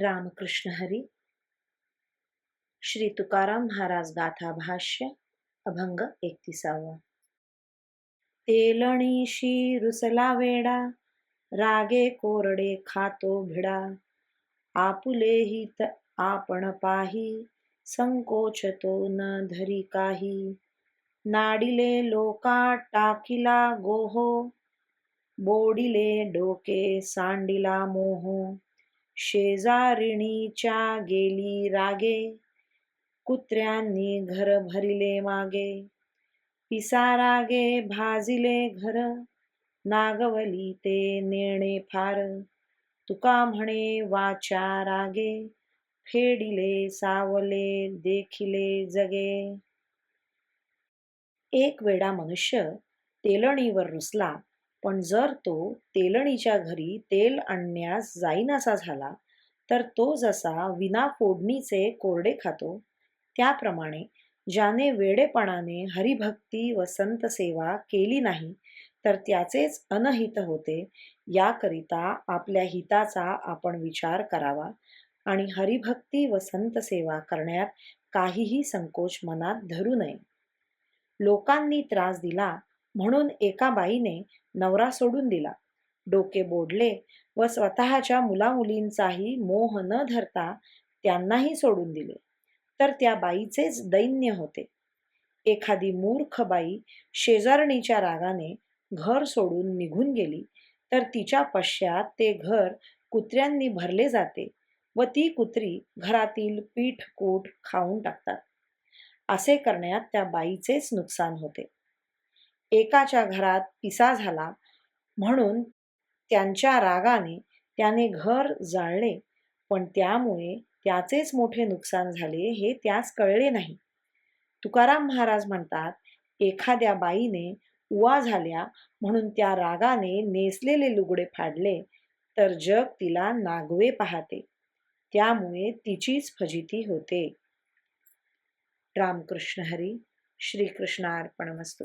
रामकृष्ण हरी। श्री तुकाराम महाराज गाथा भाष्य अभंग एकतीसावा। तेलणीशी रुसला वेडा रागे कोरडे खातो भिडा। आपुले हित आपण पाही संकोचतो न धरी काही। नाडिले लोका टाकिला गोहो बोडिले डोके सांडिला मोहो। शेजारिणीच्या गेली रागे. कुत्र्यांनी घर भरिले मागे. पिसारागे भाजिले घर. नागवली ते नेणे फार. तुका म्हणे वाचा रागे. फेडिले सावले देखिले जगे. एक वेळा मनुष्य तेलणीवर रुसला. पण जर तो तेलणीच्या घरी तेल आणण्यास जाईनासा झाला तर तो जसा विना फोडणीचे कोरडे खातो त्याप्रमाणे ज्याने वेडेपणाने हरिभक्ती व संत सेवा केली नाही तर त्याचेच अनहित होते याकरिता आपल्या हिताचा आपण विचार करावा आणि हरिभक्ती व संत सेवा करण्यात काहीही संकोच मनात धरू नये. लोकांनी त्रास दिला म्हणून एका बाईने नवरा सोडून दिला. डोके बोडले व स्वतःच्या मुलामुलींचाही मोह न धरता त्यांनाही सोडून दिले. तर त्या बाईचेच दैन्य होते. एखादी मूर्ख बाई शेजारणीच्या रागाने घर सोडून निघून गेली तर तिच्या पश्चात ते घर कुत्र्यांनी भरले जाते व ती कुत्री घरातील पीठ कूट खाऊन टाकतात. असे करण्यात त्या बाईचेच नुकसान होते. एकाच्या घरात पिसा झाला म्हणून त्यांच्या रागाने त्याने घर जाळले. पण त्यामुळे त्याचेच मोठे नुकसान झाले हे त्यास कळले नाही. तुकाराम महाराज म्हणतात एखाद्या बाईने उवा झाल्या म्हणून त्या रागाने नेसलेले लुगडे फाडले तर जग तिला नागवे पाहते. त्यामुळे तिचीच फजिती होते. रामकृष्ण हरी श्रीकृष्णार्पणमस्तू.